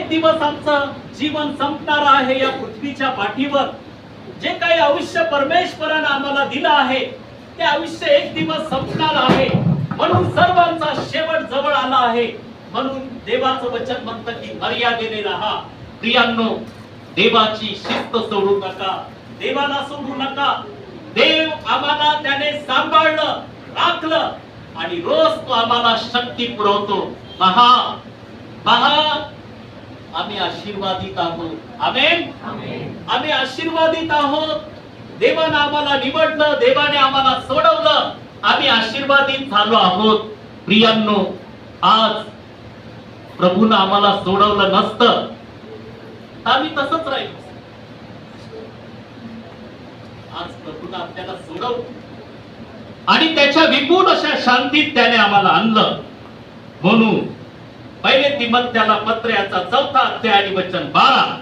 एक दिवस आमचं जीवन संपणार आहे या पृथ्वीच्या पाठीवर. जे काही आयुष्य परमेश्वरानं आम्हाला दिलं आहे ते आयुष्य एक दिवस संपणार आहे. म्हणून सर्वांचा शेवट जवळ आला आहे. म्हणून देवाचं वचन म्हणतं की मर्यादेने राहा. प्रियांनो देवाची शिस्त सोडू नका. देवाला सोडू नका. देव आम्हाला त्याने सांभाळलं राखलं आणि रोज तो आम्हाला शक्ती पुरवतो. पहा पहा आम्ही आशीर्वादित आहोत. आमेन? आम्ही आशीर्वादित आहोत. देवाने आम्हाला निवडलं देवाने आम्हाला सोडवलं. आम्ही आशीर्वादित झालो आहोत. प्रियांनो आज प्रभूनं आम्हाला सोडवलं नसतं. आम्ही तसंच राहिलो. आज प्रभूनं आपल्याला सोडवलं. आणि त्याच्या विपुल अशा शांतीत त्याने आम्हाला आणलं. म्हणून पहिले तिमत्याला पत्र याचा चौथा अध्याय आणि वचन बारा.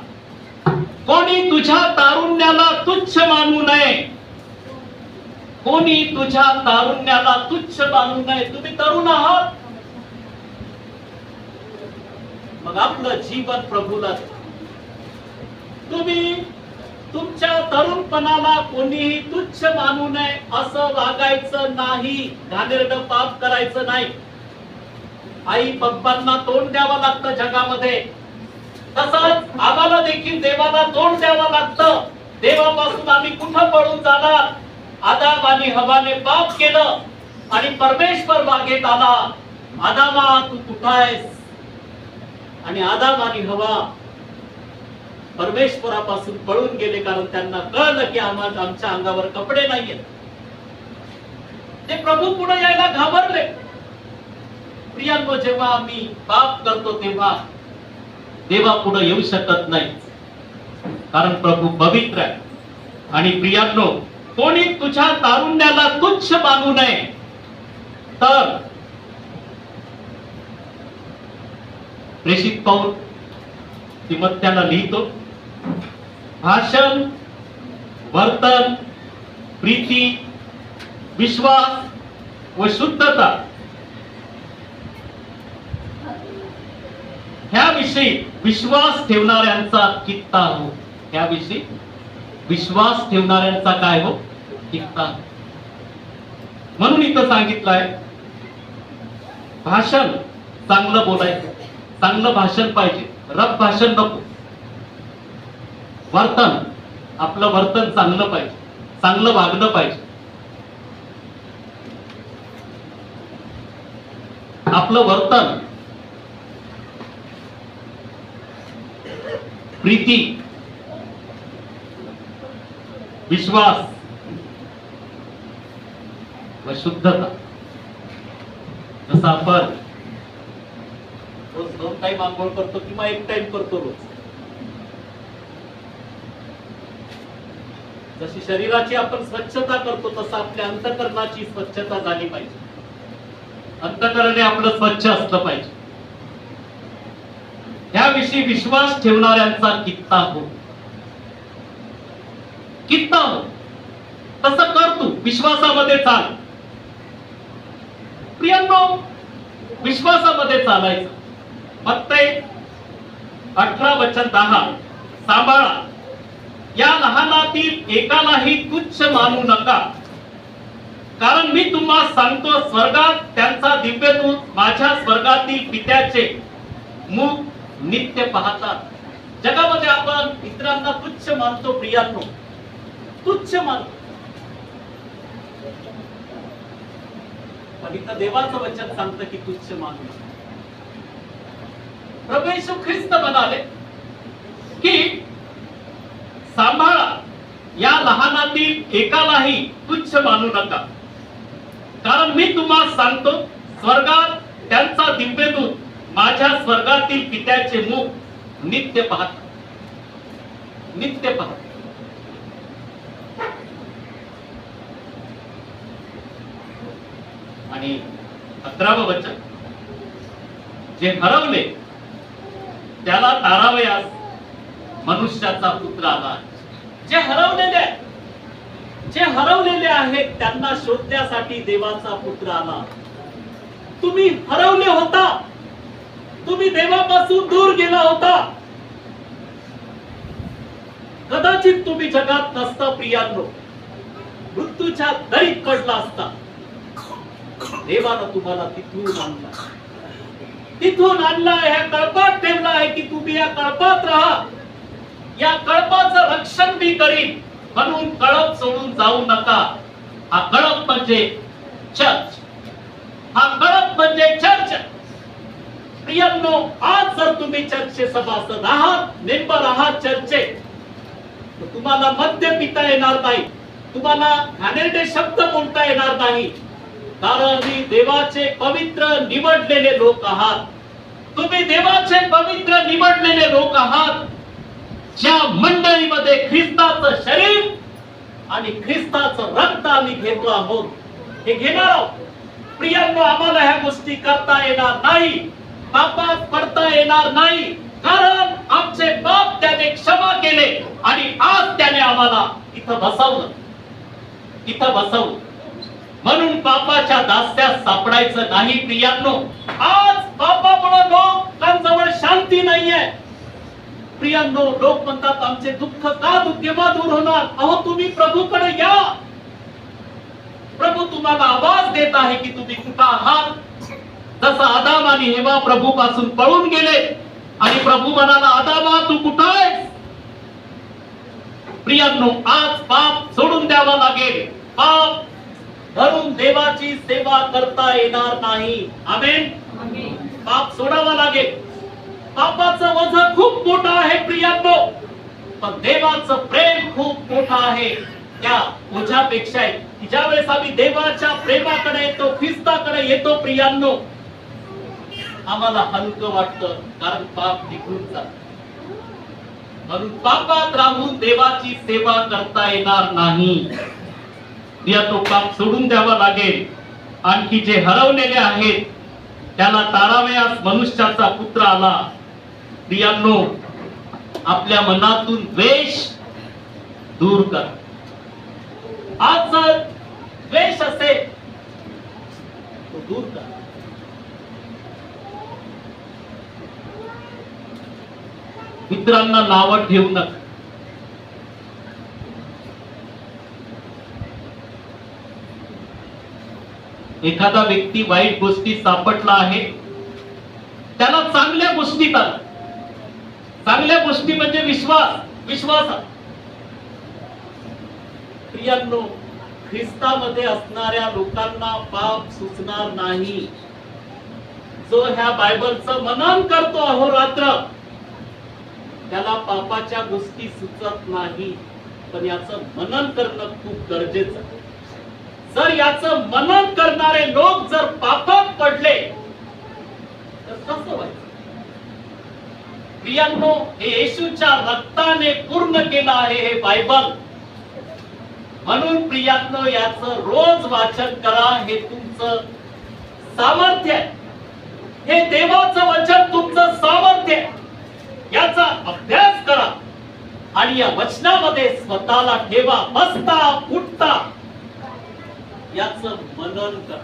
कोणी तुझ्या तारुण्याला तुच्छ मानू नये. कोणी तुझ्या तारुण्याला तुच्छ मानू नये. तुम्ही तरुण आहात. मग आपलं जीवन प्रभूला तुम्ही तुमच्या तरुणपणाला कोणीही तुच्छ मानू नये असं वागायचं नाही. घाणेरडं पाप करायचं नाही. आई पप्पांना तोंड द्यावं लागतं जगामध्ये. तसंच आम्हाला देखील देवाला तोंड द्यावं लागतं. देवापासून आम्ही कुठं पळून जाणार? आदाम आणि हवाने पाप केलं आणि परमेश्वर बागेत आला. आदामा तू कुठं आहेस? आणि आदाम आणि हवा परमेश्वरापासून पळून गेले कारण त्यांना कळलं की आम्हाला आमच्या अंगावर कपडे नाहीयेत. ते प्रभू पुढे यायला घाबरले. प्रियांनो जेव्हा आम्ही पाप करतो तेव्हा देवा पुढे येऊ शकत नाही. कारण प्रभू पवित्र आहे. आणि प्रियांनो कोणी तुझ्या तारुण्याला तुच्छ मानू नये तर प्रेषित पाऊल तिमत्याला लिहितो. भाषण वर्तन प्रीती विश्वास व शुद्धता ह्याविषयी विश्वास ठेवणाऱ्यांचा कित्ता हो? ह्याविषयी विश्वास ठेवणाऱ्यांचा काय हो? कित्ता हो? म्हणून इथं सांगितलंय भाषण चांगलं बोलायचं चांगलं भाषण पाहिजे रब भाषण नको. वर्तन आपलं वर्तन चांगलं पाहिजे चांगलं वागणं पाहिजे. आपलं वर्तन प्रीती विश्वास व शुद्धता. जसं आपण रोज दोन टाइम आंघोळ करतो किंवा एक टाइम करतो रोज. जशी शरीराची आपण स्वच्छता करतो तसं आपल्या अंतकरणाची स्वच्छता झाली पाहिजे. अंतकरण हे आपलं स्वच्छ असलं पाहिजे. याविषयी विश्वास ठेवणाऱ्यांचा कित्ता हो. कित्ता हो. तसं कर तू. विश्वासामध्ये चाल. प्रियांनो विश्वासामध्ये चालायचं. फक्त अठरा वचन दहा. सांभाळा. या लहानातील एकालाही तुच्छ मानू नका. कारण मी तुम्हाला सांगतो स्वर्गात त्यांचा दिव्यदूत माझ्या स्वर्गातील पित्याचे मुख नित्य पाहतात. जगामध्ये आपण इतरांना तुच्छ मानतो प्रियांनो तुच्छ मानतो. पण इथं देवाचं वचन सांगतं की तुच्छ मानू. प्रभू येशू ख्रिस्त म्हणाले की सांभाळा. या लहानातील एकालाही तुच्छ मानू नका. कारण मी तुम्हाला सांगतो स्वर्गात त्यांचा दिव्यदूत माझ्या स्वर्गातील पित्याचे मुख नित्य पाहत. नित्य पाहत. आणि अकरावं वचन. जे हरवले त्याला तारावयास मनुष्याचा पुत्र आला. जे हरवलेले जे हरवलेले आहेत त्यांना शोधण्यासाठी देवाचा पुत्र आला. तुम्ही हरवले होता. तुम्ही देवापासून दूर गेला होता. कदाचित तुम्ही जगात नसता प्रियांनो. मृत्यूच्या दरीत पडला असता. देवानं तुम्हाला तिथून आणला. तिथून आणला ह्या कळपात ठेवला आहे की तुम्ही या कळपात राहा. या कळपाचं रक्षण मी करीन. म्हणून कळप सोडून जाऊ नका. हा कळप म्हणजे चर्च हा कळप म्हणजे चर्च प्रियांनो आज जर तुम्ही चर्चे सभासद आहात मेंबर आहात चर्चे तुम्हाला मद्य पिता येणार नाही. तुम्हाला घाणेरडे शब्द बोलता येणार नाही. कारण मी देवाचे पवित्र निवडलेले लोक आहात. तुम्ही देवाचे पवित्र निवडलेले लोक आहात. ज्या मंडळीमध्ये ख्रिस्ताचं शरीर आणि ख्रिस्ताचं रक्त आम्ही घेतो आहोत हे घेणार आहोत. प्रियांनो आम्हाला ह्या गोष्टी करता येणार नाही. पापात पडता येणार नाही. कारण आमचे पाप त्याने क्षमा केले आणि आज त्याने आम्हाला इथं बसवलं. इथं बसवलं. म्हणून पापाच्या दास्यात सापडायचं नाही प्रियांनो. आज पापामुळे लोकांजवळ शांती नाहीये. प्रियांनो लोक म्हणतात आमचे दुःख का केव्हा दूर होणार? अहो तुम्ही प्रभूकडे या. प्रभू तुम्हाला आवाज देत आहे की तुम्ही कुठं आहात? जसं आदाम आणि हेवा प्रभू पासून पळून गेले आणि प्रभू म्हणाला आदामा तू कुठं आहेस? प्रियांनो आज पाप सोडून द्यावा लागेल. पाप धरून देवाची सेवा करता येणार नाही. आमेन? पाप सोडावा लागेल. पापाचं वज खूप मोठं आहे प्रियांनो. पण देवाचं प्रेम खूप मोठं आहे. त्या ओझ्यापेक्षा ज्या वेळेस आम्ही देवाच्या प्रेमाकडे येतो ख्रिस्ताकडे येतो प्रियांनो आम्हाला हलकं वाटतं कारण पाप निघून जात. म्हणून पापात राहून देवाची सेवा करता येणार नाही. या तो पाप सोडून द्यावा लागेल. आणखी जे हरवलेले आहेत त्याला तारावयास मनुष्याचा पुत्र आला. प्रियांनो आपल्या मनातून द्वेष दूर कर. आज जर द्वेष असेल तो दूर कर. मित्रांना नावं ठेवू नका. एखादा व्यक्ती वाईट गोष्टी सापडला आहे त्याला चांगल्या गोष्टीत आला. चांगल्या गोष्टी म्हणजे विश्वास विश्वास. प्रियांनो ख्रिस्तामध्ये असणाऱ्या लोकांना पाप सुचणार नाही. जो ह्या बायबलचं मनन करतो अहोरात्र त्याला पापाच्या गोष्टी सुचत नाही. पण याचं मनन करणं खूप गरजेचं जर याचं मनन करणारे लोक जर पापात पडले तर कसं व्हायचं? प्रियांनो हे येशूच्या रक्ताने पूर्ण केलं आहे हे बायबल. म्हणून प्रियांनो याचं रोज वाचन करा. हे तुमचं सामर्थ्य आहे. हे देवाचं वचन तुमचं सामर्थ्य आहे. याचा अभ्यास करा. आणि या वचनामध्ये स्वतःला ठेवा. बसता उठता. याच मनन करा.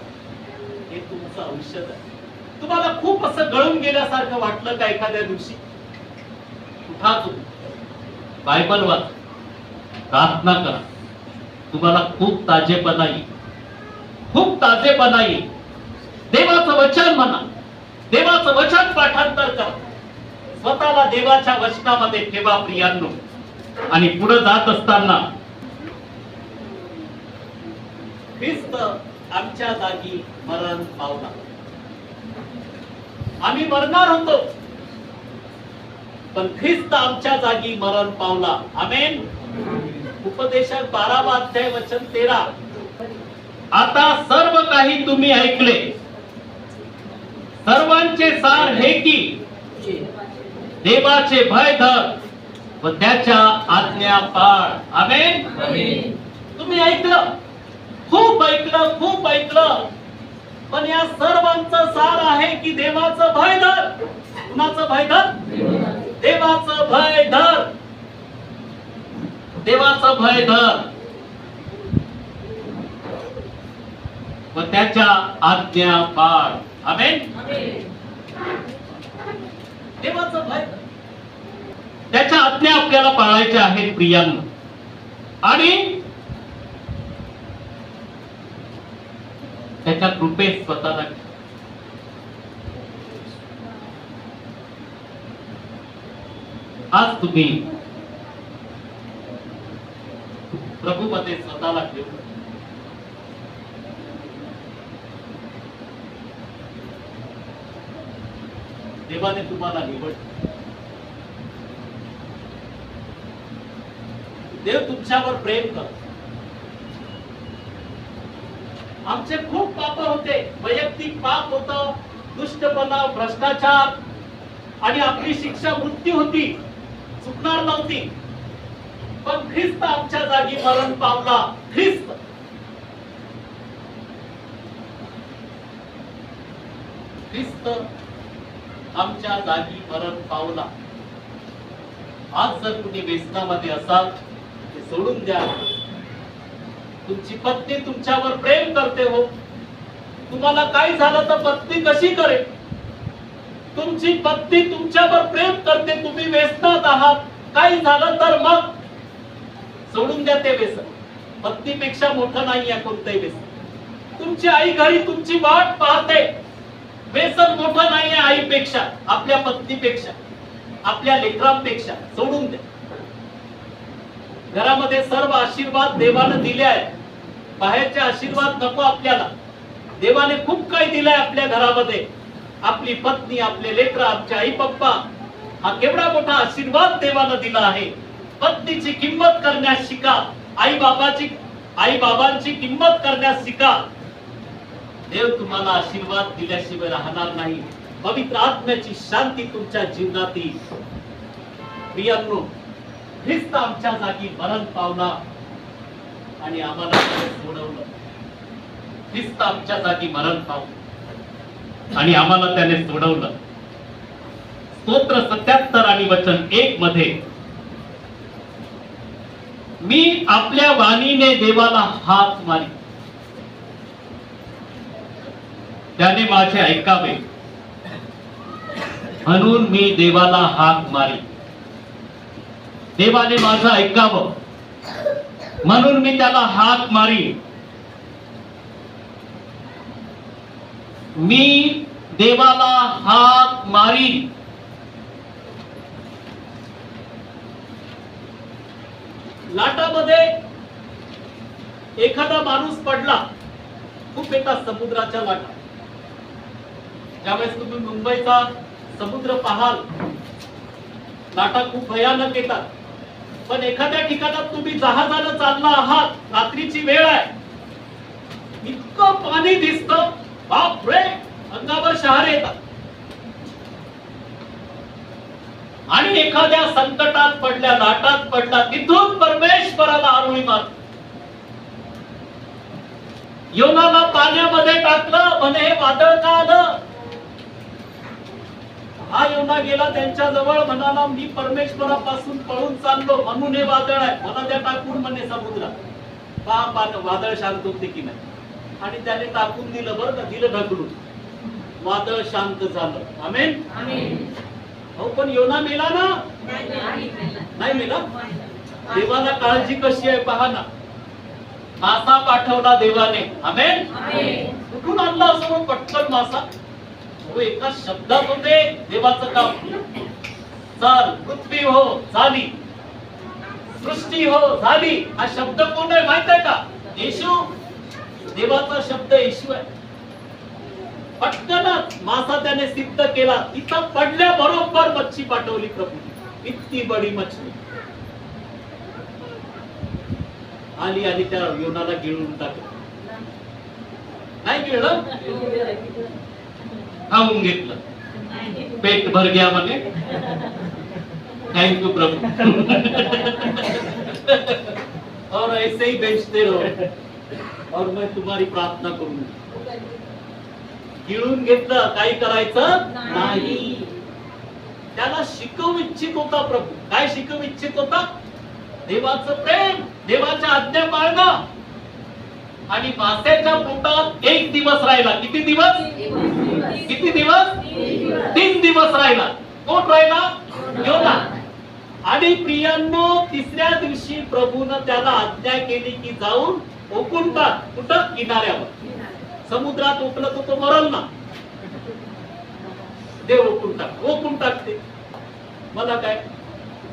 हे तुमचं औषध आहे. तुम्हाला खूप असं गळून गेल्यासारखं वाटलं का एखाद्या दिवशी? उठा तुम्ही. बायबल वाच. प्रार्थना करा. तुम्हाला खूप ताजेपणा येईल. खूप ताजेपणा येईल. देवाचं वचन म्हणा. देवाचं वचन पाठांतर करा. स्वतःला देवाच्या वचनामध्ये ठेवा प्रियांनो. आणि पुढे जात असताना ख्रिस्त आमच्या जागी मरण पावला. आम्ही मरणार होतो. पण ख्रिस्त आमच्या जागी मरण पावला. आमेन. उपदेशक बारावा अध्याय वचन तेरा. आता सर्व काही तुम्ही ऐकले. सर्वांचे सार हे की देवाचे भय धर व त्याच्या आज्ञा पाळ. आमेन? तुम्ही ऐकलं? खूप ऐकलं खूप ऐकलं. पण या सर्वांचं सार आहे की देवाचं भय धर? कुणाचं भय धर? देवाचं भय धर. देवाचं भय धर. व त्याच्या आज्ञा पाळ. आमेन. भय. त्याच्या आज्ञा आपल्याला पाळायचे आहेत प्रियांना. आणि त्याच्या कृपेत स्वतःला आज तुम्ही प्रभूमध्ये स्वतःला ठेवून देवाने तुम्हाला निवड देव तुमच्यावर प्रेम कर आमचे खूप पाप होते. वैयक्तिक पाप होत दुष्टपणा भ्रष्टाचार आणि आपली शिक्षा मृत्यू होती चुकणार नव्हती. पण ख्रिस्त आमच्या जागी मरण पावला. ख्रिस्त. ख्रिस्त आमच्या जागी परत पावला. आज जर तुम्ही व्यसनामध्ये असाल ते सोडून द्या. तुमची पत्नी तुमच्यावर प्रेम करते हो. तुम्हाला काय झालं तर पत्नी कशी करेल? तुमची पत्नी तुमच्यावर प्रेम करते तुम्ही व्यसनात आहात. काही झालं तर मग सोडून द्या ते व्यसन. पत्नीपेक्षा मोठं नाही आहे कोणतंही व्यसन. तुमची आई घरी तुमची वाट पाहते. बेसन मोठं नाहीये आईपेक्षा आपल्या पत्नीपेक्षा आपल्या लेकरांपेक्षा सोडून द्या घरामध्ये सर्व आशीर्वाद देवानं दिले आहेत बाहेरचे आशीर्वाद नको आपल्याला. देवाने खूप काही दिलंय आपल्या घरामध्ये. आपली पत्नी आपले लेकर आमचे आई पप्पा हा केवढा मोठा आशीर्वाद देवानं दिला आहे. पत्नीची किंमत करण्यास शिका. आई बाबाची आई बाबांची किंमत करण्यास शिका. देव तुम्हाला आशीर्वाद दिल्याशिवाय राहणार नाही. पवित्र आत्म्याची शांती तुमच्या जीवनात येईल. प्रियांनो ख्रिस्त आमच्या जागी मरण पावला आणि आम्हाला सोडवलं. ख्रिस्त आमच्या जागी मरण पावलं आणि आम्हाला त्याने सोडवलं. स्तोत्र सत्याहत्तर आणि वचन एक मध्ये मी आपल्या वाणीने देवाला हात मारी त्याने माझे ऐकावे. म्हणून मी देवाला हाक मारी. देवाने माझं ऐकावं. म्हणून मी त्याला हाक मारी. मी देवाला हाक मारी. लाटामध्ये एखादा माणूस पडला. खूप येतात समुद्राच्या लाटा. ज्यावेळेस तुम्ही मुंबईचा समुद्र पाहाल लाटा खूप भयानक येतात. पण एखाद्या ठिकाणात तुम्ही जहाजानं चालला आहात रात्रीची वेळ आहे. इतकं पाणी दिसत बाप रे अंगावर शहर येतात. आणि एखाद्या संकटात पडल्या लाटात पडला तिथून परमेश्वराला आरोळी मार योनाला पाण्यामध्ये टाकलं म्हणे हे वादळ का आलं? हा योना गेला त्यांच्या जवळ म्हणाला मी परमेश्वरापासून पळून चाललो म्हणून हे वादळ आहे. मला त्या टाकून म्हणे समुद्रात. पहा पान वादळ शांत होते की नाही? आणि त्याने टाकून दिलं बरं का दिलं ढकलून. वादळ शांत झालं. आमेन? हो पण योना मेला ना? नाही मेला? देवाला काळजी कशी आहे पहा ना. मासा पाठवला देवाने. आमेन? कुठून आणला असं पटकन मासा? तो एका शब्दात होते देवाचं काम. चाल पृथ्वी हो झाली. सृष्टी हो झाली. हा शब्द कोण आहे माहीत आहे का? येशू. देवाचा शब्द येशू आहे. पटकनच मासा त्याने सिद्ध केला. तिथं पडल्या बरोबर मच्छी पाठवली प्रभू. इतकी बडी मच्छी. आली आणि त्या योनाला गिळून टाकलं. नाही गिळलं. हो, खाऊन घेतलं. पेट भर गया म्हणे. थैंक यू प्रभु. और ऐसे ही बेचते रहो. और मैं तुम्हारी प्रार्थना करूंगा गिळून घेतलं काही करायचं नाही. त्याला शिकवू इच्छित होता प्रभू. काय शिकवू इच्छित होता? देवाचं प्रेम देवाच्या आज्ञा पाळणं. आणि मासेच्या पोटात एक दिवस राहिला. किती दिवस? किती दिवस? तीन दिवस राहिला. कोण राहिला? योना. आणि आणि प्रियांनो तिसऱ्या दिवशी प्रभून त्याला आज्ञा केली की जाऊन ओकून टाक. कुठं? किनाऱ्यावर. समुद्रात ओकलं तर तो मरल ना. देव ओकून टाक. ओकून टाकते मला काय?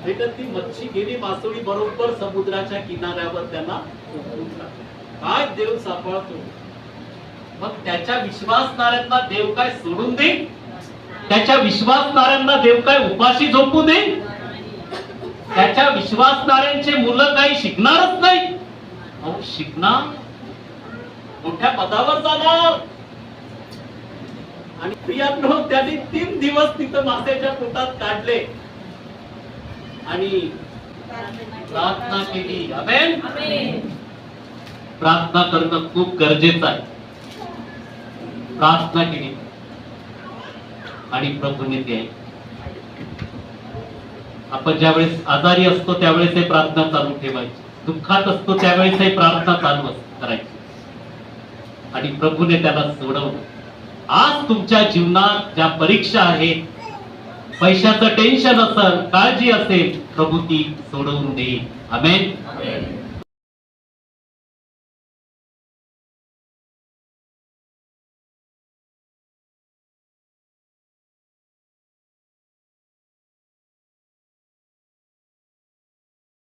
भेटत ती मच्छी गेली मासोळी बरोबर समुद्राच्या किनाऱ्यावर त्यांना ओकून टाकते काय देव सापळतो मग त्याच्या विश्वासणाऱ्यांना देव काय सोडून देईल? त्याच्या विश्वासणाऱ्यांना देव काय उपाशी झोपू देईल? त्याच्या विश्वासणाऱ्यांचे मुलं काही शिकणारच नाही अहो शिकणार? मोठ्या पदावर जाणार. आणि प्रियांनो त्यांनी तीन दिवस तिथं मासेच्या पोटात काढले. आणि प्रार्थना केली. अमेन प्रार्थना करणं खूप गरजेचं आहे. प्रार्थना केली. आणि प्रभूने ते आपण ज्यावेळेस आजारी असतो त्यावेळेस हे प्रार्थना चालू ठेवायची. दुःखात असतो त्यावेळेस हे प्रार्थना चालू करायची. आणि प्रभूने त्याला सोडवलं. आज तुमच्या जीवनात ज्या परीक्षा आहेत पैशाचं टेन्शन असेल काळजी असेल प्रभू ती सोडवून देईल आमेन